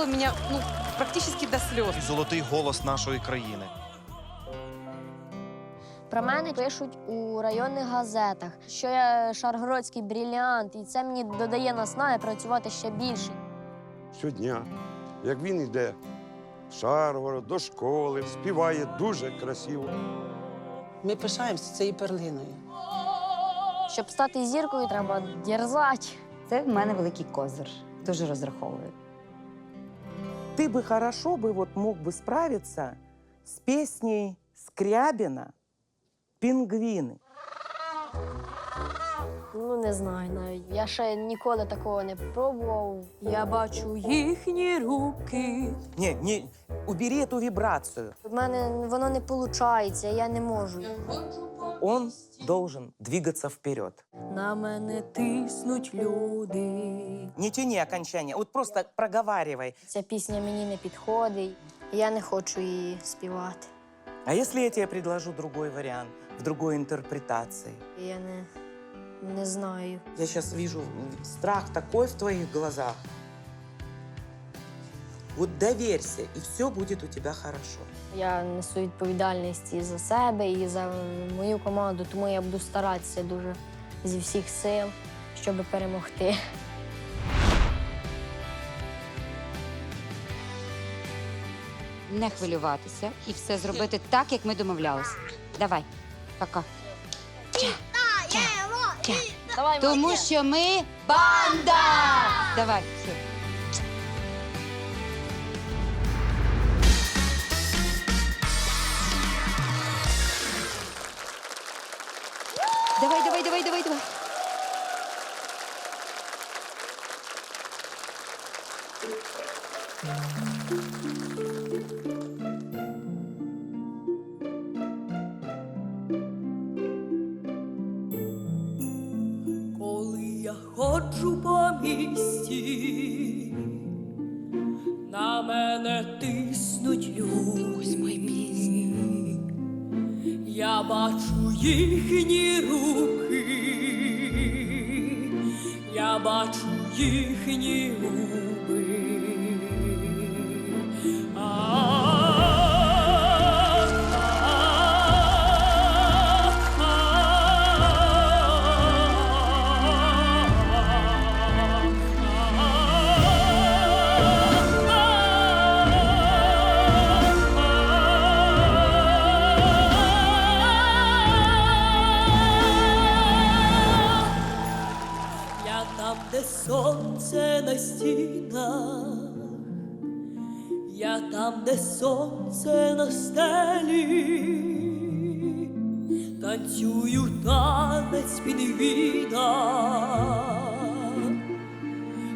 затрогал меня ну, практически до слез. Ти золотий голос нашої країни. Про мене пишуть у районних газетах, що я шаргородський бріліант, і це мені додає наснаги працювати ще більше. щодня, як він йде з Шаргород до школи, співає дуже красиво. Ми пишаємося цією перлиною. Щоб стати зіркою, треба дерзати. Це в мене великий козир. Дуже розраховую Ты бы хорошо бы вот мог бы справиться с песней Скрябина «Пингвины». Ну, не знаю навіть. Я ще ніколи такого не пробував. Я бачу їхні руки. Не, не, убери эту вибрацию. У мене воно не виходить, я не можу. Он должен двигаться вперед. На мене тиснуть люди. Не тяни окончание, вот просто проговаривай. Ця пісня мені не підходить. Я не хочу її співати. А если я тебе предложу другой вариант, в другой интерпретации? Я не, не знаю. Я сейчас вижу страх такой в твоих глазах. Вот доверься, и все будет у тебя хорошо. Я несу відповідальність і за себе, і за мою команду, тому я буду старатися дуже зі всіх сил, щоб перемогти. Не хвилюватися і все зробити так, як ми домовлялися. Давай, пока. Давай, Тому що ми банда! Давай, все. Давай, давай, давай, давай, давай. Коли я ходжу по місті, на мене тиснуть люди. Я бачу їхні руки, я бачу їхні губи. На стінах, я там, де сонце на стелі, танцюю танець під підвіда,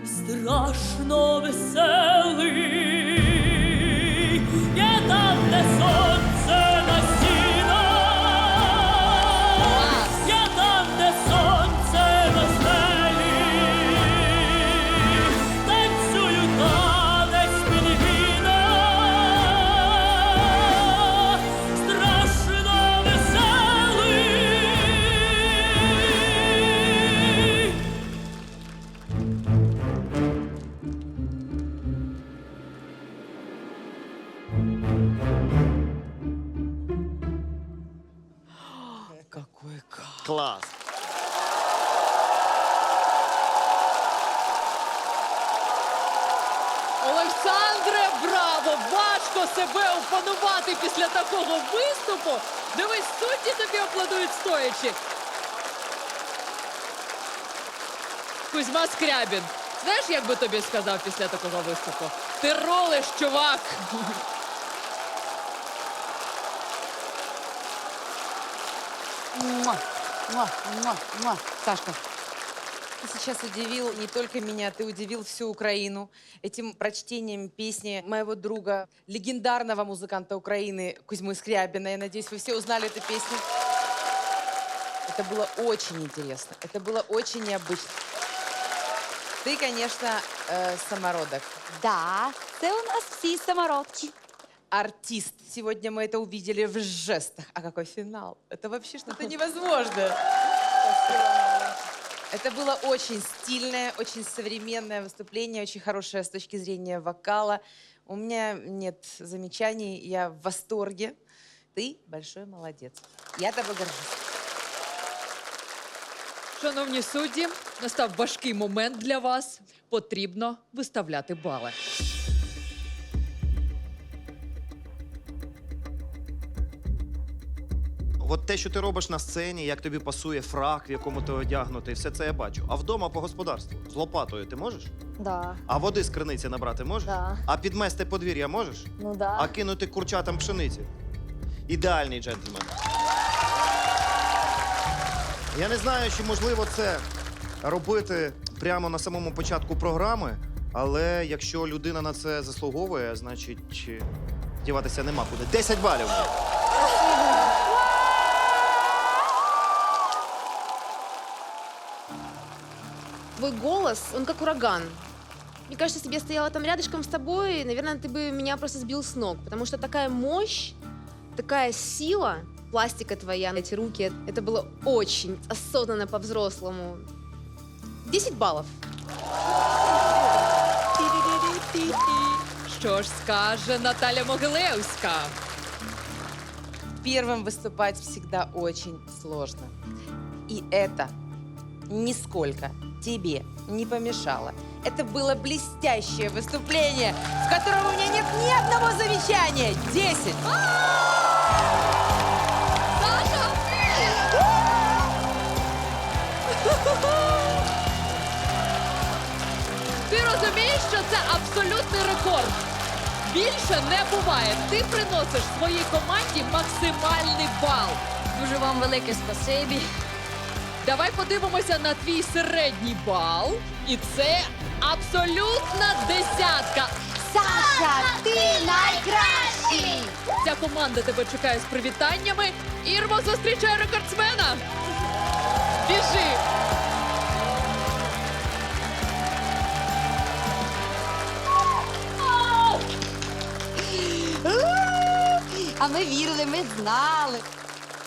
страшно веселий, Клас. Олександре, браво! Важко себе опанувати після такого виступу. Дивись, судді тобі аплодують стоячи. Кузьма Скрябін. Знаєш, як би тобі сказав після такого виступу? Ти ролиш, чувак! Муа, муа, муа, муа. Сашка, ты сейчас удивил не только меня, ты удивил всю Украину этим прочтением песни моего друга, легендарного музыканта Украины Кузьмы Скрябина. Я надеюсь, вы все узнали эту песню. Это было очень интересно, это было очень необычно. Ты, конечно, э, самородок, Да, це у нас всі самородки артист. Сегодня мы это увидели в жестах. А какой финал? Это вообще что-то невозможное. Это было очень стильное, очень современное выступление, очень хорошее с точки зрения вокала. У меня нет замечаний, я в восторге. Ты большой молодец. Я тобой горжусь. Шановні судді, настав важкий момент для вас. Потрібно виставляти бали. От те, що ти робиш на сцені, як тобі пасує фрак, в якому ти одягнутий, все це я бачу. А вдома по господарству з лопатою ти можеш? Да, А води з криниці набрати можеш? да, А підмести подвір'я можеш? ну да. А кинути курчатам пшениці? Ідеальний джентльмен. Я не знаю, чи можливо це робити прямо на самому початку програми, але якщо людина на це заслуговує, значить е, діватися нема куди. 10 балів. Твой голос, он как ураган. Мне кажется, если бы я стояла там рядышком с тобой, наверное, ты бы меня просто сбил с ног. Потому что такая мощь, такая сила, пластика твоя, эти руки, это было очень осознанно по-взрослому. 10 баллов. Що ж скаже Наталя Могилевська? Первым выступать всегда очень сложно. И это нисколько тебе не помешало. Это было блестящее выступление, в котором у меня нет ни одного замечания. Десять. Ти розумієш, що це абсолютний рекорд. Більше не буває. Ти приносиш своїй команді максимальний бал. Дуже вам велике спасибі. Давай подивимося на твій середній бал. І це абсолютна десятка. Саша, ти найкращий! Ця команда тебе чекає з привітаннями. Ірмо зустрічає рекордсмена. Біжи! А ми вірили, ми знали.